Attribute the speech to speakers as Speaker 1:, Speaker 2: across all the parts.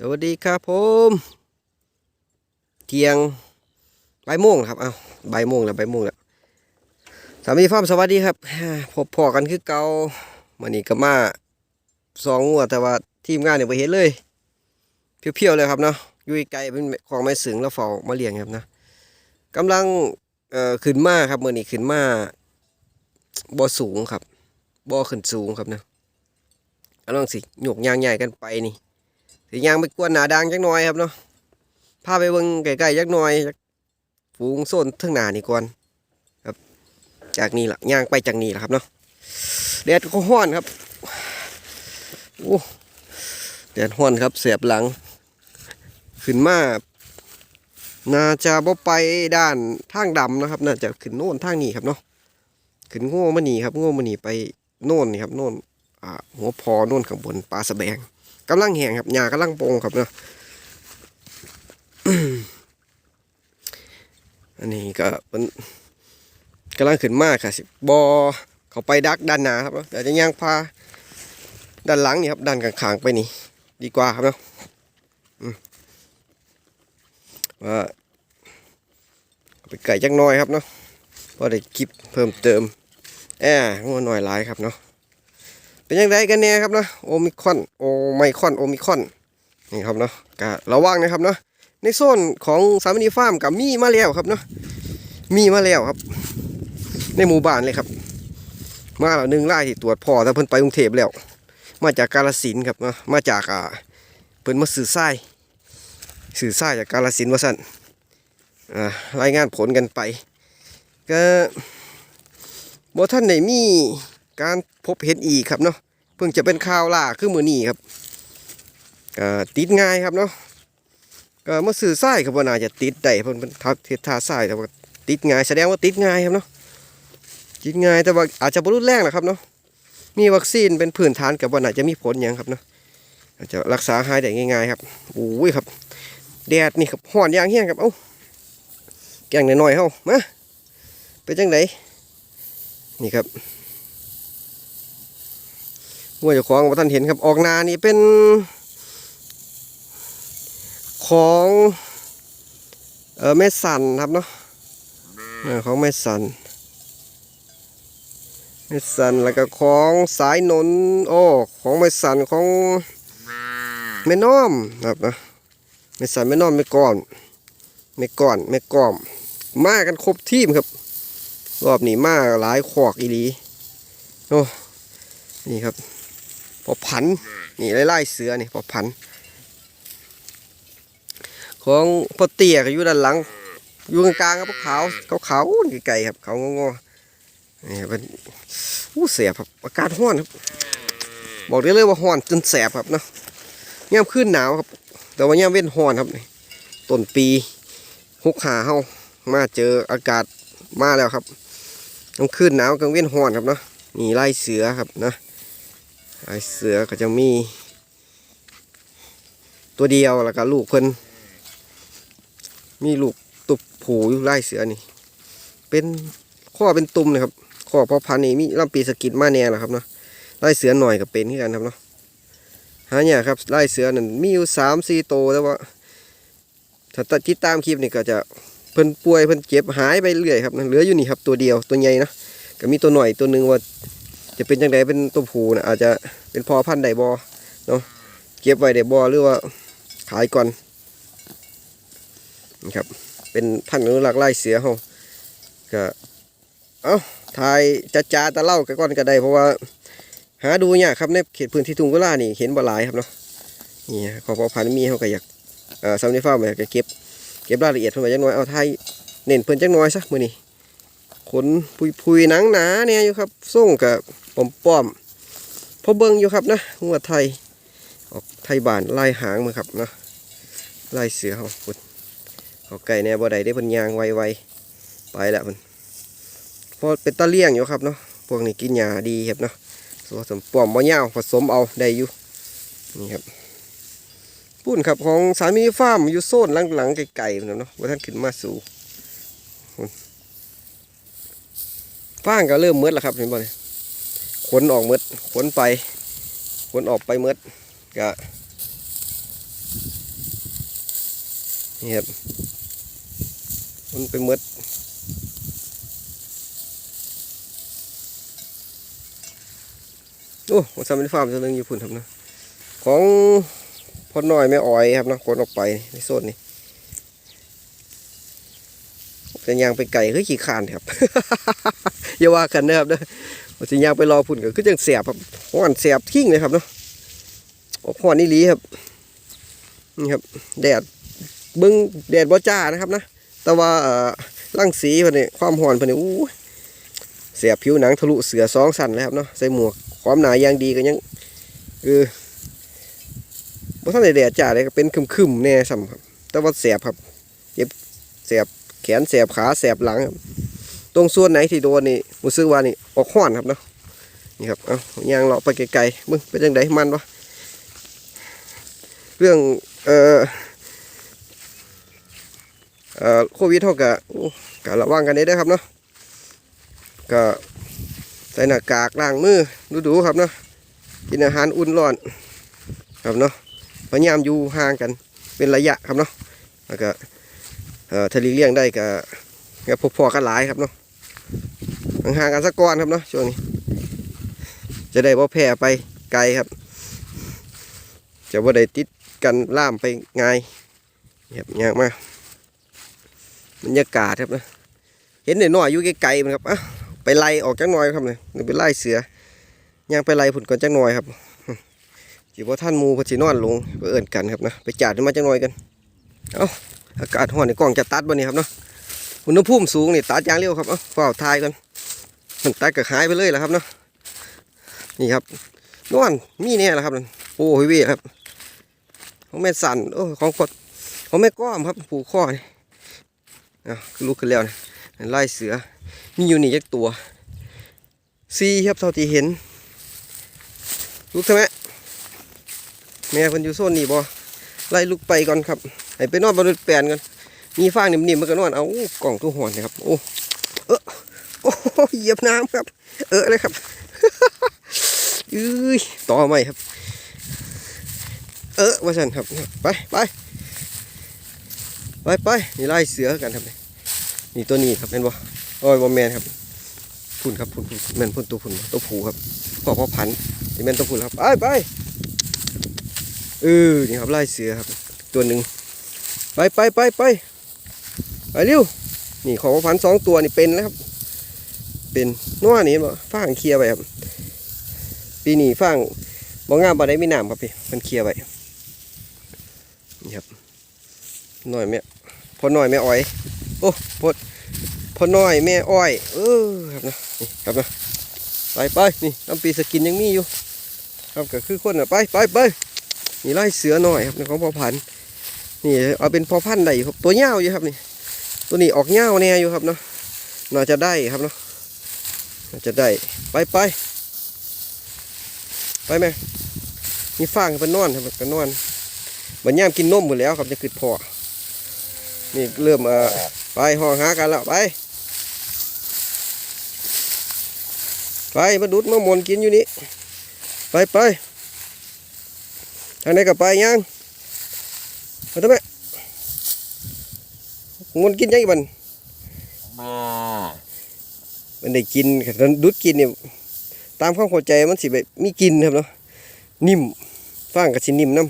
Speaker 1: สวัสดีครับผม เที่ยงใบ่ายโมงครับเอาใบ่ายโมงแล้วใบ่ายโมงแล้วสามีฟาร์มสวัสดีครับพบพอกันคือเกามันนี้ก็มาสองงัวแต่ว่าทีมงานเนี่ยไปเห็นเลย เพียวๆเลยครับเนาะอยู่ไกลเป็นของไม้สึงแล้วเฝ้ามาเลี้ยงครับนะกำลังเอ่อขึ้นมาครับเมื่อนี้ขึ้นมาบ่อสูงครับบ่อขึ้นสูงครับนะกำลังสิโยกยางใหญ่กันไปนี่ สิยางไปกวนหนาดังจักหน่อยครับเนาะพาไปเบิ่งใกล้ๆจักหน่อยฝูงโซนทั้งหนานี่ก่อนครับ จากนี้ละย่างไปจากนี้ละครับเนาะแดดก็ร้อนครับโอ้แดดร้อนครับเสียบหลัง ขึ้นมาน่าจะบ่ไปด้านทางดำนะครับ น่าจะขึ้นโน่นทางนี้ครับเนาะขึ้นโง่มานี่ครับโง่มานี่ไปโน่นนี่ครับโน่นหัวพอโน่นข้างบนปลาสะแบง กำลังแห้งครับหญ้ากำลังโปงครับเนาะอันนี้ก็มันกำลังขึ้นมากค่ะสิบอเขาไปดักด้านหน้าครับเดี๋ยวจะย่างพาด้านหลังนี่ครับด้านข้างๆไปนี่ ดีกว่าครับเนาะว่าไปไก่จักหน้อยครับเนาะพอได้คลิปเพิ่มเติมแอบงัวหน่อยหลายครับเนาะ เป็นยังไงกันเนี่ยครับเนาะโอมิคอนโอไมคอนโอมิคอนนี่ครับเนาะก็ระวังนะครับเนาะในโซนของสามนีฟาร์มกับมีมาแล้วครับเนาะมีมาแล้วครับ ในหมู่บ้านเลยครับ มาแล้วหนึ่งไล่ที่ตรวจพอแต่เพิ่นไปกรุงเทพแล้ว มาจากกาลสินครับเนาะมาจากอ่าเพิ่นมาสื่อสายสื่อสายจากกาลสินว่าสั่นอ่ารายงานผลกันไป ก็บ่ท่านไหนมี การพบเห็นอีกครับเนาะเพิ่งจะเป็นข่าวล่าคือมือนี้ครับก็ติดง่ายครับเนาะก็มาสื่อสายครับว่าน่าจะติดได้เพิ่นเป็นทับเทศทาสายแต่ว่าติดง่ายแสดงว่าติดง่ายครับเนาะติดง่ายแต่ว่าอาจจะบรรลุแรงนะครับเนาะมีวัคซีนเป็นพื้นฐานกับว่าน่าจะมีผลอย่างครับเนาะอาจจะรักษาหายได้ง่ายๆครับโอ้ยครับแดดนี่ครับห่อนยางเฮี้งครับเอ้าแกงหน่อยๆเฮามาเป็นจังไดนี่ครับ วเจ้าของว่าท่านเห็นครับ ออกนานี่เป็น ของเออแม่สันครับเนาะเออของแม่สันแม่สันแล้วก็ของสายหนนโอ้ของแม่สันของแม่น้อมครับนะแม่สันแม่น้อมแม่ก้อนแม่ก้อนแม่ก้อม มากันครบทีมครับ รอบนี้มาหลายขอกอีหลีโอ้นี่ครับ พอพัน นี่ไล่ไล่เสือนี่พอพัน ของพอเตี้ยก็อยู่ด้านหลัง อยู่กลางๆครับขาวขาวขาวๆไก่ๆครับเขางอๆนี่เป็นอู้เสียบครับอากาศร้อนครับ บอกได้เลยว่าร้อนจนแสบครับเนาะย่ำขึ้นหนาวครับ แต่ว่าย่ำเว้นร้อนครับนี่ต้นปีหกหาเฮามาเจออากาศมาแล้วครับต้องขึ้นหนาวกลางเว้นร้อนครับเนาะนี่ไล่เสือครับนะ ไอเสือก็จะมี ตัวเดียวแล้วก็ลูกเพิ่นมีลูกตุบผูอยู่ไล่เสือนี่ เป็นข้อเป็นตุ่มนะครับข้อพอพันนี่มีลำปีสกิดมาแน่นะครับเนาะไล่เสือหน่อยก็เป็นที่กันครับเนาะหาเนี่ยครับไล่เสือนั่นมีอยู่สามสี่โตแต่ว่าถ้าตัดติดตามคลิปนี่ก็จะเพิ่นป่วยเพิ่นเจ็บหายไปเรื่อยครับนะเหลืออยู่นี่ครับตัวเดียวตัวใหญ่นะก็มีตัวหน่อยตัวหนึ่งว่า จะเป็นจังไดเป็นตัวผูนะอาจจะเป็นพอพันธุ์ไดบอเนาะเก็บไว้ไดบอหรือว่าขายก่อนนะครับเป็นพันธุ์อนุรักษ์ไล่เสือเฮาก็เอ้าถ่ายจ้าจ้าตะเล่ากันก่อนก็ได้เพราะว่า หาดูเนี่ยครับในเขตพื้นที่ทุ่งกุลานี่เห็นบ่หลายครับเนาะนี่ขอพอพันธุ์มีเฮาก็อยากเอ่อซัมนิฟ้าร์มอยากจะเก็บเก็บรายละเอียดเพิ่นไว้จักหน่อยเอาถ่ายเน้นเพิ่นจักหน่อยซะมื้อนี้ ขนพุยพุยๆหนังหนาเนี่ยอยู่ครับส่งกับปอมป้อมพอเบิ่งอยู่ครับนะหัวไทย ออกไทยบานลายหางมาครับนะลายเสือเขาพุ่นเขาไก่แน่บ่ได้ได้พิ่นยางไวๆไปแล้วเพิ่นพอเป็นตะเลี่ยงอยู่ครับเนาะพวกนี้กินหญ้าดีครับเนาะส่วนสมป้อมบ่ยาวผสมเอาได้อยู่นี่ครับปุ่นครับของสามีฟาร์มอยู่โซนหลังๆไกลๆนะเนาะว่าท่านขึ้นมาสู่ ฟางก็เริ่มมืดแล้วครับเห็นบ่เนี่ยขนออกมืดขนไปขนออกไปมืดก็นี่ครับมันไปหมดโอ้ผมทำเป็นฟาร์มตัวนึงอยู่พุ่นครับนะของพ่อน้อยแม่อ้อยครับนะคนออกไปในโซนนี้ เป็นยางไปไก่คือขี่คานครับอย่าว่ากันนะครับเด้อว่าสิยางไปรอพุ่นก็คือจังเสียบครับห้อนเสียบทิ้งเลยครับเนาะโอ้ห้อนนี่ลีครับนี่ครับ แดดเบิ้งแดดบ่จ้านะครับนะแต่ว่าเอ่อรังสีพิ่นนี่ความร้อนพิ่นนี่อู้เสียบผิวหนังทะลุเสือสองสั่นเลยครับเนาะใส่หมวกความหนายางดีก็ยังเออบ่ทันได้แดดจ้าเลยก็เป็นคึมๆแน่ซ้ำครับ แต่ว่าแสบครับเจ็บแสบ แขนแสบขาแสบหลังครับตรงส่วนไหนที่โดนนี่รู้สึกว่านี่ออกห้อนครับเนาะนี่ครับเอายางเลาะไปไกลๆมึงเป็นจังไดมันวะเรื่องเอ่อเอ่อโควิดเท่ากับกะระวังกันได้เด้ครับเนาะก็ใส่หน้ากากล้างมือดูๆครับเนาะกินอาหารอุ่นร้อนครับเนาะพยายามอยู่ห่างกันเป็นระยะครับเนาะแล้วก็ เอ่อถ้าหลีกเลี่ยงได้ก็อย่าพบพอกันหลายครับเนาะห่างๆกันสักก้อนครับเนาะช่วงนี้ จะได้บ่แพร่ไปไกลครับ จะบ่ได้ติดกันล่ามไปง่ายครับยากมากบรรยากาศครับนะเห็นหน่อยๆอยู่ไกลๆมันครับอะไปไล่ออกจักหน่อยครับเนี่ยไปไล่เสือย่างไปไล่ผุนก่อนจักหน่อยครับจีบว่าท่านมูพนสินอนลงไปเอิ่นกันครับนะไปจัดขึ้นมาจักหน่อยกัน เอ้า อากาศร้อนในกล้องจะตัดบ่นี่ครับเนาะอุณหภูมิสูงนี่ตัดยางเร็วครับเอ้าฝ้าทายกันมันตัดก็หายไปเลยแหละครับเนาะนี่ครับนอนมีเนี่ยแหละครับโอ้ยเวครับของแม่สันโอ้ยของกดของแม่ก้อมครับผูกข้อนี่อะลุกขึ้นแล้วนะไล่เสือมีอยู่นี่ยักตัวซีครับเท่าที่เห็นลุกใช่ไหมแม่เพิ่นอยู่โซนนี้บ่ ไล่ลุกไปก่อนครับให้ไปนอนบนแปลนกันมีฟางนิ่มๆมันก็นอนเอากล่องตู้หอนนะครับโอ้เออโอ้เหยียบน้ำครับ เออเลยครับยื้ยต่อไม่ครับ เออว่าสันครับไปไปไปไปนี่ไล่เสือกันครับนี่ตัวนี้ครับเป็นบ่โอ้ยบ่แมนครับพุ่นครับพุ่นพุ่นแมนพุ่นตัวพุ่นตัวผูครับพอพอพันนี่แมนตัวพุ่นครับไปไป เออนี่ครับไล่เสือครับ ตัวหนึ่งไปไปไปไปไปเร็วนี่ของพันสองตัวนี่เป็นแล้วครับ เป็นนัวนี่บ่ฟางเคลียร์ไปครับปีนี้ฟางบ่งงามบ่ได้มีน้ำครับพี่มันเคลียร์ไปนี่ครับหน้อยแม่พอน้อยแม่อ้อยโอ้พดพอน้อยแม่อ้อยเออครับนะนี่ครับนะไปไปนี่น้ำปีสกินยังมีอยู่ครับก็คือคนอะไปไปไป นี่ไล่เสือหน่อยครับนี่ของพ่อพันธุ์นี่เอาเป็นพ่อพันธุ์ได้อยู่ครับ ตัวเงาอยู่ครับนี่ ตัวนี้ออกเงาแน่อยู่ครับเนาะน่าจะได้ครับเนาะน่าจะได้ไปไปไปแม่มีฟางเป็นนอนครับเป็นนอนบัญญามกินนมหมดแล้วครับจะขึ้นพอนี่เริ่มเออไปห้องหากันแล้วไปไปมาดุดมามนกินอยู่นี่ไปไป ทางไหนก็ไปยังมาทำไมมวนกินยังอีกบัน
Speaker 2: มา
Speaker 1: มันได้กินคันดุดกินเนี่ยตามความเข้าใจมันสิแบบมีกินครับเนาะนิ่มฟางกับสินิ่มน้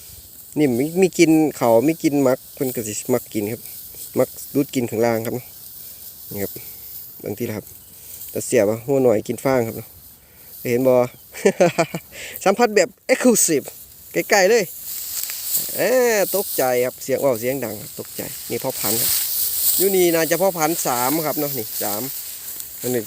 Speaker 1: ำนิ่มมีมีกินเขาวมีกินมักเพิ่นก็สิมักกินครับ มักดูดกินข้างล่างครับนี่ครับบางทีละครับแต่เสียบอะหัวหน่อยกินฟางครับเห็นบอสัมผัสแบบเอ็กซ์คลูซีฟ ใกล้ๆเลยเอ๊ตกใจครับเสียงว่าเสียงดังตกใจนี่พ่อพันธุ์ครับยูนี่น่าจะพ่อพันธุ์สามครับเนาะนี่สามอันนี้